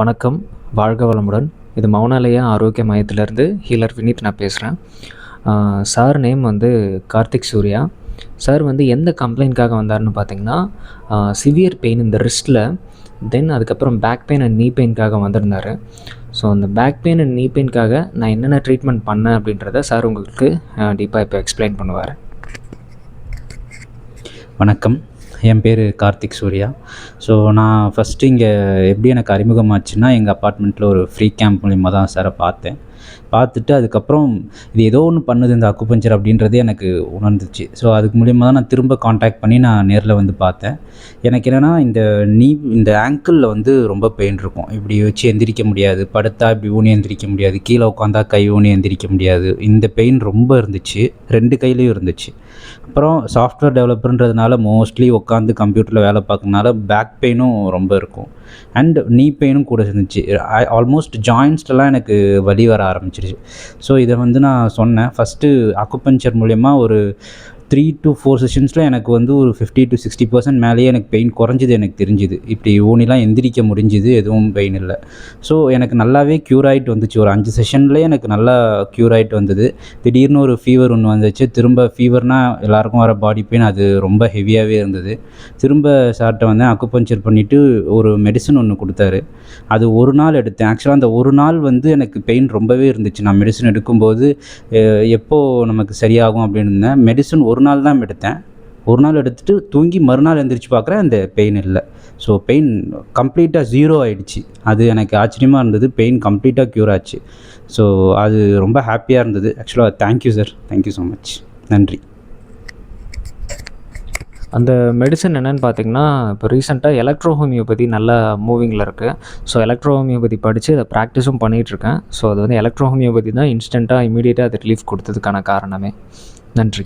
வணக்கம். வாழ்க வளமுடன். இது மௌனாலயா ஆரோக்கிய மையத்திலேருந்து ஹீலர் வினீத் நான் பேசுகிறேன் சார் நேம் வந்து கார்த்திக் சூர்யா. சார் வந்து எந்த கம்ப்ளைண்ட்காக வந்தாருன்னு பார்த்தீங்கன்னா சிவியர் பெயின் இந்த ரிஸ்ட்டில் தென் அதுக்கப்புறம் பேக் பெயின் அண்ட் நீ பெயின்காக வந்திருந்தார். ஸோ அந்த பேக் பெயின் அண்ட் நீ பெயின்காக நான் என்னென்ன ட்ரீட்மெண்ட் பண்ணேன் அப்படின்றத சார் உங்களுக்கு டீப்பாக இப்போ எக்ஸ்பிளைன் பண்ணுவார். வணக்கம். என் பேர் கார்த்திக் சூர்யா. ஸோ நான் ஃபஸ்ட்டு இங்கே எப்படி எனக்கு அறிமுகமாச்சுன்னா எங்கள் அப்பார்ட்மெண்ட்டில் ஒரு ஃப்ரீ கேம்ப் மூலிமா தான் சாரை பார்த்தேன். பார்த்துட்டு அதுக்கப்புறம் இது ஏதோ ஒன்று பண்ணுது இந்த அக்குபஞ்சர் அப்படின்றதே எனக்கு உணர்ந்துச்சு. ஸோ அதுக்கு மூலிமா தான் நான் திரும்ப காண்டாக்ட் பண்ணி நான் நேரில் வந்து பார்த்தேன். எனக்கு என்னென்னா இந்த நீ இந்த ஆங்கிளில் வந்து ரொம்ப பெயின் இருக்கும். இப்படி வச்சு எந்திரிக்க முடியாது. படுத்தா இப்படி ஊனி எந்திரிக்க முடியாது. கீழே உட்காந்தா கை ஊனி எந்திரிக்க முடியாது. இந்த பெயின் ரொம்ப இருந்துச்சு. ரெண்டு கையிலையும் இருந்துச்சு. அப்புறம் சாஃப்ட்வேர் டெவலப்பர்ன்றதுனால மோஸ்ட்லி உட்காந்து கம்ப்யூட்டரில் வேலை பார்க்கறனால பேக் பெயினும் ரொம்ப இருக்கும். அண்ட் நீ பெயினும் கூட இருந்துச்சு. ஆல்மோஸ்ட் ஜாயின்ஸ்டெல்லாம் எனக்கு வலி வர ஆரம்பிச்சிருச்சு. ஸோ இதை வந்து நான் சொன்னேன். ஃபஸ்ட்டு அக்குபஞ்சர் மூலயமா ஒரு த்ரீ டு ஃபோர் செஷன்ஸில் எனக்கு வந்து ஒரு ஃபிஃப்டி டு சிக்ஸ்டி பர்சன்ட் மேலேயே எனக்கு பெயின் குறைஞ்சிது எனக்கு தெரிஞ்சுது. இப்படி ஓனிலாம் எந்திரிக்க முடிஞ்சுது எதுவும் பெயின் இல்லை. ஸோ எனக்கு நல்லாவே க்யூர் ஆகிட்டு வந்துச்சு. ஒரு அஞ்சு செஷன்லேயே எனக்கு நல்லா க்யூர் ஆகிட்டு வந்தது. திடீர்னு ஒரு ஃபீவர் ஒன்று வந்துச்சு. திரும்ப ஃபீவர்னால் எல்லாருக்கும் வர பாடி பெயின் அது ரொம்ப ஹெவியாகவே இருந்தது. திரும்ப சார்கிட்ட வந்து அக்குபஞ்சர் பண்ணிவிட்டு ஒரு மெடிசன் ஒன்று கொடுத்தாரு. அது ஒரு நாள் எடுத்தேன். ஆக்சுவலாக அந்த ஒரு நாள் வந்து எனக்கு பெயின் ரொம்பவே இருந்துச்சு. நான் மெடிசன் எடுக்கும்போது எப்போது நமக்கு சரியாகும் அப்படின்னு இருந்தேன். மெடிசன் ஒரு ஒரு நாள் தான் எடுத்தேன். ஒரு நாள் எடுத்துட்டு தூங்கி மறுநாள் எழுந்திரிச்சு பார்க்குறேன் அந்த பெயின் இல்லை. ஸோ பெயின் கம்ப்ளீட்டாக ஜீரோ ஆகிடுச்சு அது எனக்கு ஆச்சரியமாக இருந்தது. பெயின் கம்ப்ளீட்டாக க்யூர் ஆச்சு. ஸோ அது ரொம்ப ஹாப்பியாக இருந்தது. ஆக்சுவலாக thank you sir thank you so much நன்றி. அந்த மெடிசன் என்னென்னு பார்த்தீங்கன்னா இப்போ ரீசெண்டாக எலக்ட்ரோ ஹோமியோபதி நல்ல மூவிங்கில் இருக்குது ஸோ எலக்ட்ரோ ஹோமியோபதி படித்து அதை ப்ராக்டிஸும் பண்ணிகிட்ருக்கேன் ஸோ அது வந்து எலக்ட்ரோ ஹோமியோபதி தான் இன்ஸ்டண்ட்டாக இமீடியட்டாக அது ரிலீஃப் கொடுத்ததுக்கான காரணமே. நன்றி.